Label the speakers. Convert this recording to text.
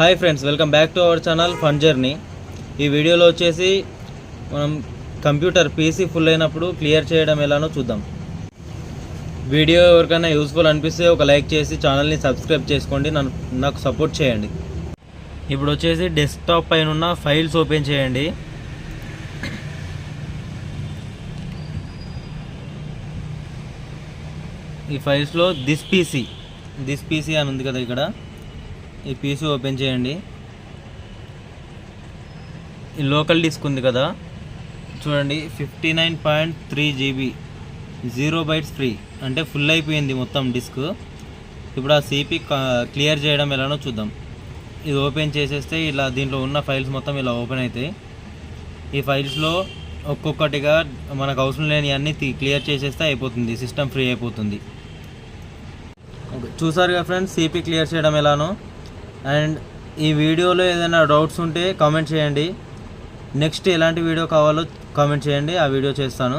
Speaker 1: Hi friends welcome back to our channel fun journey. ఈ వీడియోలో వచ్చేసి మనం కంప్యూటర్ పీసీ ఫుల్ అయినప్పుడు క్లియర్ చేయడం ఎలానో చూద్దాం. వీడియో ఎవరికైనా యూస్ఫుల్ అనిపిస్తే ఒక లైక్ చేసి ఛానల్ని సబ్స్క్రైబ్ చేసుకోండి నన్ను నాకు సపోర్ట్ చేయండి. ఇప్పుడు వచ్చేసి డెస్క్టాప్ పైన ఉన్న ఫైల్స్ ఓపెన్ చేయండి. ఈ ఫైల్స్లో దిస్ పీసీ దిస్ పీసీ అని ఉంది కదా ఇక్కడ. ఈ పీసీ ఓపెన్ చేయండి. ఈ లోకల్ డిస్క్ ఉంది కదా. చూడండి fifty nine point three GB. Zero bytes free. అంటే ఫుల్ అయిపోయింది మొత్తం డిస్క్. ఇప్పుడు ఆ సిపి క్లియర్ చేయడం ఎలానో చూద్దాం. ఇది ఓపెన్ చేసేస్తే ఇలా దీంట్లో ఉన్న ఫైల్స్ మొత్తం ఇలా ఓపెన్ అవుతాయి ఈ ఫైల్స్లో ఒక్కొక్కటిగా మనకు అవసరం లేని అన్ని క్లియర్ చేసేస్తే అయిపోతుంది. సిస్టమ్ ఫ్రీ అయిపోతుంది. చూసారుగా ఫ్రెండ్స్ సిపి క్లియర్ చేయడం ఎలానో? అండ్ ఈ వీడియోలో ఏదైనా డౌట్స్ ఉంటే కామెంట్ చేయండి. నెక్స్ట్ ఎలాంటి వీడియో కావాలో కామెంట్ చేయండి. ఆ వీడియో చేస్తాను.